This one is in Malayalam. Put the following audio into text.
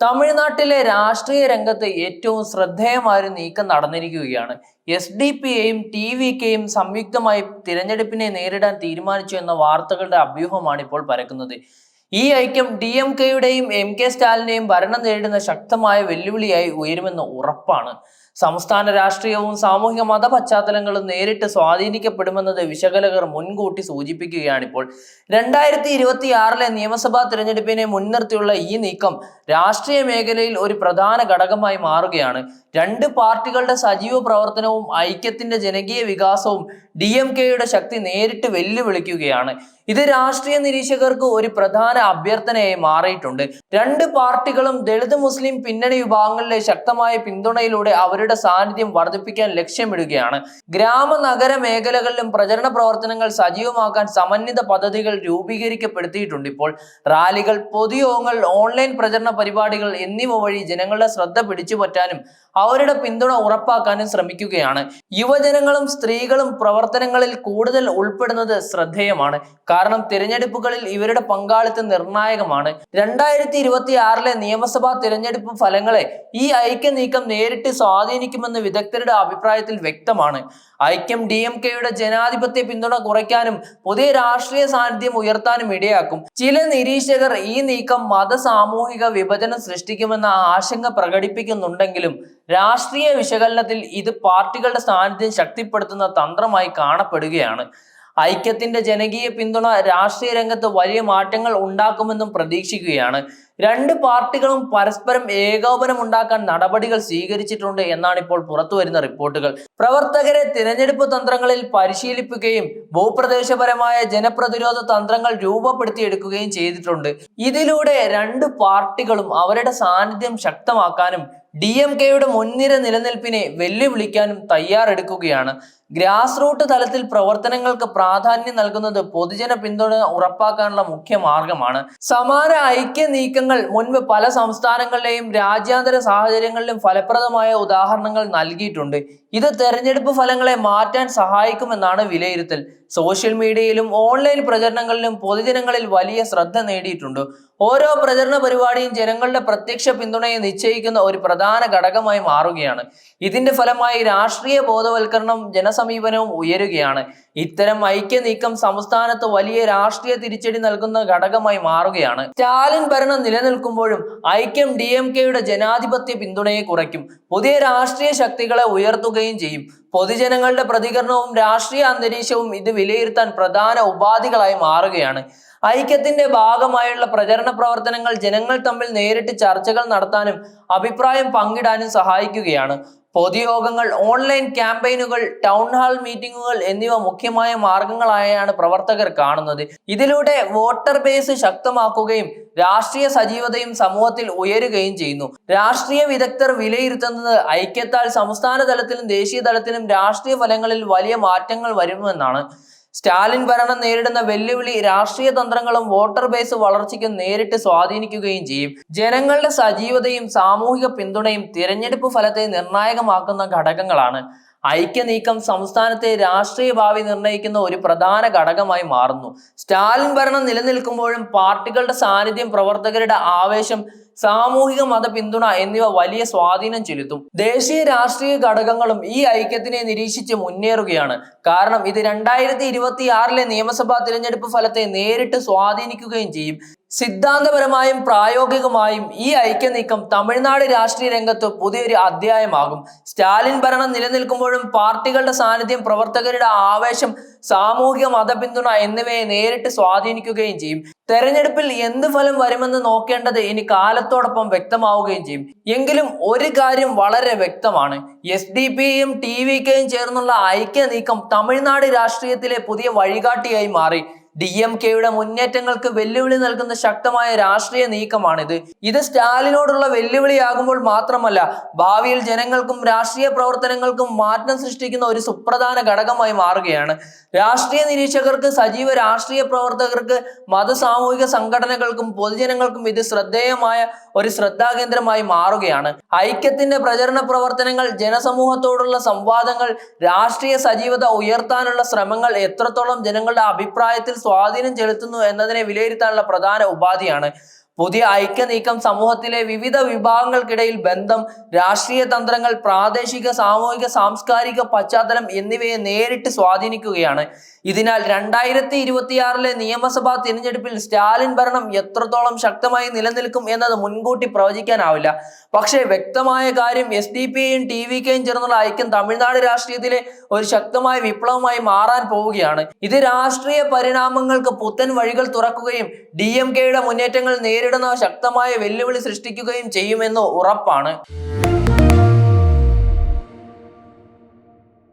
തമിഴ്നാട്ടിലെ രാഷ്ട്രീയ രംഗത്ത് ഏറ്റവും ശ്രദ്ധേയമായ നീക്കം നടന്നിരിക്കുകയാണ്. എസ് ഡി പി എയും ടി വി കെയും സംയുക്തമായി തിരഞ്ഞെടുപ്പിനെ നേരിടാൻ തീരുമാനിച്ചു എന്ന വാർത്തകളുടെ അഭ്യൂഹമാണ് ഇപ്പോൾ പരക്കുന്നത്. ഈ ഐക്യം ഡി എം കെയുടെയും എം കെ സ്റ്റാലിനെയും ഭരണം നേരിടുന്ന ശക്തമായ വെല്ലുവിളിയായി ഉയരുമെന്ന് ഉറപ്പാണ്. സംസ്ഥാന രാഷ്ട്രീയവും സാമൂഹിക മത പശ്ചാത്തലങ്ങളും നേരിട്ട് സ്വാധീനിക്കപ്പെടുമെന്നത് വിശകലകർ മുൻകൂട്ടി സൂചിപ്പിക്കുകയാണിപ്പോൾ. രണ്ടായിരത്തി ഇരുപത്തി ആറിലെ നിയമസഭാ തിരഞ്ഞെടുപ്പിനെ മുൻനിർത്തിയുള്ള ഈ നീക്കം രാഷ്ട്രീയ മേഖലയിൽ ഒരു പ്രധാന ഘടകമായി മാറുകയാണ്. രണ്ട് പാർട്ടികളുടെ സജീവ പ്രവർത്തനവും ഐക്യത്തിന്റെ ജനകീയ വികാസവും ഡി എം കെയുടെ ശക്തി നേരിട്ട് വെല്ലുവിളിക്കുകയാണ്. ഇത് രാഷ്ട്രീയ നിരീക്ഷകർക്ക് ഒരു പ്രധാന അഭ്യർത്ഥനയായി മാറിയിട്ടുണ്ട്. രണ്ട് പാർട്ടികളും ദളിത് മുസ്ലിം പിന്നണി വിഭാഗങ്ങളിലെ ശക്തമായ പിന്തുണയിലൂടെ അവരുടെ സാന്നിധ്യം വർദ്ധിപ്പിക്കാൻ ലക്ഷ്യമിടുകയാണ്. ഗ്രാമ നഗര മേഖലകളിലും പ്രചരണ പ്രവർത്തനങ്ങൾ സജീവമാക്കാൻ സമന്വിത പദ്ധതികൾ രൂപീകരിക്കപ്പെടുത്തിയിട്ടുണ്ട്. ഇപ്പോൾ റാലികൾ പൊതുയോഗങ്ങൾ ഓൺലൈൻ പ്രചരണ പരിപാടികൾ എന്നിവ വഴി ജനങ്ങളുടെ ശ്രദ്ധ പിടിച്ചുപറ്റാനും അവരുടെ പിന്തുണ ഉറപ്പാക്കാനും ശ്രമിക്കുകയാണ്. യുവജനങ്ങളും സ്ത്രീകളും പ്രവർത്തനങ്ങളിൽ കൂടുതൽ ഉൾപ്പെടുന്നത് ശ്രദ്ധേയമാണ്. കാരണം തിരഞ്ഞെടുപ്പുകളിൽ ഇവരുടെ പങ്കാളിത്തം നിർണായകമാണ്. രണ്ടായിരത്തി ഇരുപത്തി ആറിലെ നിയമസഭാ തിരഞ്ഞെടുപ്പ് ഫലങ്ങളെ ഈ ഐക്യ നീക്കം നേരിട്ട് സ്വാധീനിക്കുമെന്ന് വിദഗ്ധരുടെ അഭിപ്രായത്തിൽ വ്യക്തമാണ്. ഐക്യം ഡി എം കെയുടെ ജനാധിപത്യ പിന്തുണ കുറയ്ക്കാനും പുതിയ രാഷ്ട്രീയ സാന്നിധ്യം ഉയർത്താനും ഇടയാക്കും. ചില നിരീക്ഷകർ ഈ നീക്കം മത സാമൂഹിക വിഭജനം സൃഷ്ടിക്കുമെന്ന ആശങ്ക പ്രകടിപ്പിക്കുന്നുണ്ടെങ്കിലും രാഷ്ട്രീയ വിശകലനത്തിൽ ഇത് പാർട്ടികളുടെ സാന്നിധ്യം ശക്തിപ്പെടുത്തുന്ന തന്ത്രമായി കാണപ്പെടുകയാണ്. ഐക്യത്തിന്റെ ജനകീയ പിന്തുണ രാഷ്ട്രീയ രംഗത്ത് വലിയ മാറ്റങ്ങൾ ഉണ്ടാക്കുമെന്നും പ്രതീക്ഷിക്കുകയാണ്. രണ്ട് പാർട്ടികളും പരസ്പരം ഏകോപനം ഉണ്ടാക്കാൻ നടപടികൾ സ്വീകരിച്ചിട്ടുണ്ട് എന്നാണ് ഇപ്പോൾ പുറത്തുവരുന്ന റിപ്പോർട്ടുകൾ. പ്രവർത്തകരെ തിരഞ്ഞെടുപ്പ് തന്ത്രങ്ങളിൽ പരിശീലിപ്പിക്കുകയും ഭൂപ്രദേശപരമായ ജനപ്രതിരോധ തന്ത്രങ്ങൾ രൂപപ്പെടുത്തിയെടുക്കുകയും ചെയ്തിട്ടുണ്ട്. ഇതിലൂടെ രണ്ട് പാർട്ടികളും അവരുടെ സാന്നിധ്യം ശക്തമാക്കാനും ഡി എം കെയുടെ മുൻനിര നിലനിൽപ്പിനെ വെല്ലുവിളിക്കാനും തയ്യാറെടുക്കുകയാണ്. ഗ്രാസ് റൂട്ട് തലത്തിൽ പ്രവർത്തനങ്ങൾക്ക് പ്രാധാന്യം നൽകുന്നത് പൊതുജന പിന്തുണ ഉറപ്പാക്കാനുള്ള മുഖ്യ മാർഗമാണ്. സമാന ഐക്യ നീക്കങ്ങൾ മുൻപ് പല സംസ്ഥാനങ്ങളിലെയും രാജ്യാന്തര സാഹചര്യങ്ങളിലും ഫലപ്രദമായ ഉദാഹരണങ്ങൾ നൽകിയിട്ടുണ്ട്. ഇത് തെരഞ്ഞെടുപ്പ് ഫലങ്ങളെ മാറ്റാൻ സഹായിക്കുമെന്നാണ് വിലയിരുത്തൽ. സോഷ്യൽ മീഡിയയിലും ഓൺലൈൻ പ്രചരണങ്ങളിലും പൊതുജനങ്ങളിൽ വലിയ ശ്രദ്ധ നേടിയിട്ടുണ്ട്. ഓരോ പ്രചരണ പരിപാടിയും ജനങ്ങളുടെ പ്രത്യക്ഷ പിന്തുണയെ നിശ്ചയിക്കുന്ന ഒരു പ്രധാന ഘടകമായി മാറുകയാണ്. ഇതിന്റെ ഫലമായി രാഷ്ട്രീയ ബോധവൽക്കരണം ജനസമീപനവും ഉയരുകയാണ്. ഇത്തരം ഐക്യ നീക്കം സംസ്ഥാനത്ത് വലിയ രാഷ്ട്രീയ തിരിച്ചടി നൽകുന്ന ഘടകമായി മാറുകയാണ്. സ്റ്റാലിൻ ഭരണം നിലനിൽക്കുമ്പോഴും ഐക്യം ഡി എം കെയുടെ ജനാധിപത്യ പിന്തുണയെ കുറയ്ക്കും. പുതിയ രാഷ്ട്രീയ ശക്തികളെ ഉയർത്തുകയും ചെയ്യും. പൊതുജനങ്ങളുടെ പ്രതികരണവും രാഷ്ട്രീയ അന്തരീക്ഷവും ഇത് വിലയിരുത്താൻ പ്രധാന ഉപാധികളായി മാറുകയാണ്. ഐക്യത്തിന്റെ ഭാഗമായുള്ള പ്രചരണ പ്രവർത്തനങ്ങൾ ജനങ്ങൾ തമ്മിൽ നേരിട്ട് ചർച്ചകൾ നടത്താനും അഭിപ്രായം പങ്കിടാനും സഹായിക്കുകയാണ്. പൊതുയോഗങ്ങൾ ഓൺലൈൻ ക്യാമ്പയിനുകൾ ടൗൺ ഹാൾ മീറ്റിംഗുകൾ എന്നിവ മുഖ്യമായ മാർഗങ്ങളായാണ് പ്രവർത്തകർ കാണുന്നത്. ഇതിലൂടെ വോട്ടർ ബേസ് ശക്തമാക്കുകയും രാഷ്ട്രീയ സജീവതയും സമൂഹത്തിൽ ഉയരുകയും ചെയ്യുന്നു. രാഷ്ട്രീയ വിദഗ്ധർ വിലയിരുത്തുന്നത് ഐക്യത്താൽ സംസ്ഥാന തലത്തിലും ദേശീയ തലത്തിലും രാഷ്ട്രീയ ഫലങ്ങളിൽ വലിയ മാറ്റങ്ങൾ വരുമെന്നാണ് സ്റ്റാലിൻ ഭരണം നേരിടുന്ന വെല്ലുവിളി രാഷ്ട്രീയ തന്ത്രങ്ങളും വോട്ടർ ബേസ് വളർച്ചയ്ക്കും നേരിട്ട് സ്വാധീനിക്കുകയും ചെയ്യും. ജനങ്ങളുടെ സജീവതയും സാമൂഹിക പിന്തുണയും തിരഞ്ഞെടുപ്പ് ഫലത്തെ നിർണായകമാക്കുന്ന ഘടകങ്ങളാണ്. ഐക്യ നീക്കം സംസ്ഥാനത്തെ രാഷ്ട്രീയ ഭാവി നിർണയിക്കുന്ന ഒരു പ്രധാന ഘടകമായി മാറുന്നു. സ്റ്റാലിൻ ഭരണം നിലനിൽക്കുമ്പോഴും പാർട്ടികളുടെ സാന്നിധ്യം പ്രവർത്തകരുടെ ആവേശം സാമൂഹിക മത പിന്തുണ എന്നിവ വലിയ സ്വാധീനം ചെലുത്തും. ദേശീയ രാഷ്ട്രീയ ഘടകങ്ങളും ഈ ഐക്യത്തിനെ നിരീക്ഷിച്ച് മുന്നേറുകയാണ്. കാരണം ഇത് രണ്ടായിരത്തി ഇരുപത്തി ആറിലെ നിയമസഭാ തിരഞ്ഞെടുപ്പ് ഫലത്തെ നേരിട്ട് സ്വാധീനിക്കുകയും ചെയ്യും. സിദ്ധാന്തപരമായും പ്രായോഗികമായും ഈ ഐക്യനീക്കം തമിഴ്നാട് രാഷ്ട്രീയ രംഗത്ത് പുതിയൊരു അധ്യായമാകും. സ്റ്റാലിൻ ഭരണം നിലനിൽക്കുമ്പോഴും പാർട്ടികളുടെ സാന്നിധ്യം പ്രവർത്തകരുടെ ആവേശം സാമൂഹിക മതപിന്തുണ എന്നിവയെ നേരിട്ട് സ്വാധീനിക്കുകയും ചെയ്യും. തെരഞ്ഞെടുപ്പിൽ എന്ത് ഫലം വരുമെന്ന് നോക്കേണ്ടത് ഇനി കാലത്തോടൊപ്പം വ്യക്തമാവുകയും ചെയ്യും. എങ്കിലും ഒരു കാര്യം വളരെ വ്യക്തമാണ്. എസ് ഡി പിയും ടി വി കെയും ചേർന്നുള്ള ഐക്യ നീക്കം തമിഴ്നാട് രാഷ്ട്രീയത്തിലെ പുതിയ വഴികാട്ടിയായി മാറി. ഡി എം കെയുടെ മുന്നേറ്റങ്ങൾക്ക് വെല്ലുവിളി നൽകുന്ന ശക്തമായ രാഷ്ട്രീയ നീക്കമാണിത്. ഇത് സ്റ്റാലിനോടുള്ള വെല്ലുവിളിയാകുമ്പോൾ മാത്രമല്ല ഭാവിയിൽ ജനങ്ങൾക്കും രാഷ്ട്രീയ പ്രവർത്തനങ്ങൾക്കും മാറ്റം സൃഷ്ടിക്കുന്ന ഒരു സുപ്രധാന ഘടകമായി മാറുകയാണ്. രാഷ്ട്രീയ നിരീക്ഷകർക്ക് സജീവ രാഷ്ട്രീയ പ്രവർത്തകർക്ക് മത സാമൂഹിക സംഘടനകൾക്കും പൊതുജനങ്ങൾക്കും ഇത് ശ്രദ്ധേയമായ ഒരു ശ്രദ്ധാകേന്ദ്രമായി മാറുകയാണ്. ഐക്യത്തിന്റെ പ്രചരണ പ്രവർത്തനങ്ങൾ ജനസമൂഹത്തോടുള്ള സംവാദങ്ങൾ രാഷ്ട്രീയ സജീവത ഉയർത്താനുള്ള ശ്രമങ്ങൾ എത്രത്തോളം ജനങ്ങളുടെ അഭിപ്രായത്തിൽ സ്വാധീനം ചെലുത്തുന്നു എന്നതിനെ വിലയിരുത്താനുള്ള പ്രധാന ഉപാധിയാണ് പുതിയ ഐക്യ നീക്കം സമൂഹത്തിലെ വിവിധ വിഭാഗങ്ങൾക്കിടയിൽ ബന്ധം രാഷ്ട്രീയ തന്ത്രങ്ങൾ പ്രാദേശിക സാമൂഹിക സാംസ്കാരിക പശ്ചാത്തലം എന്നിവയെ നേരിട്ട് സ്വാധീനിക്കുകയാണ്. ഇതിനാൽ രണ്ടായിരത്തി ഇരുപത്തിയാറിലെ നിയമസഭാ തിരഞ്ഞെടുപ്പിൽ സ്റ്റാലിൻ ഭരണം എത്രത്തോളം ശക്തമായി നിലനിൽക്കും എന്നത് മുൻകൂട്ടി പ്രവചിക്കാനാവില്ല. പക്ഷേ വ്യക്തമായ കാര്യം എസ് ഡി പിയും ടി വി കെയും ചേർന്നുള്ള ഐക്യം തമിഴ്നാട് രാഷ്ട്രീയത്തിലെ ഒരു ശക്തമായ വിപ്ലവമായി മാറാൻ പോവുകയാണ്. ഇത് രാഷ്ട്രീയ പരിണാമങ്ങൾക്ക് പുത്തൻ വഴികൾ തുറക്കുകയും ഡി എം കെയുടെ മുന്നേറ്റങ്ങൾ നേരിടുന്ന ശക്തമായ വെല്ലുവിളി സൃഷ്ടിക്കുകയും ചെയ്യുമെന്ന് ഉറപ്പാണ്.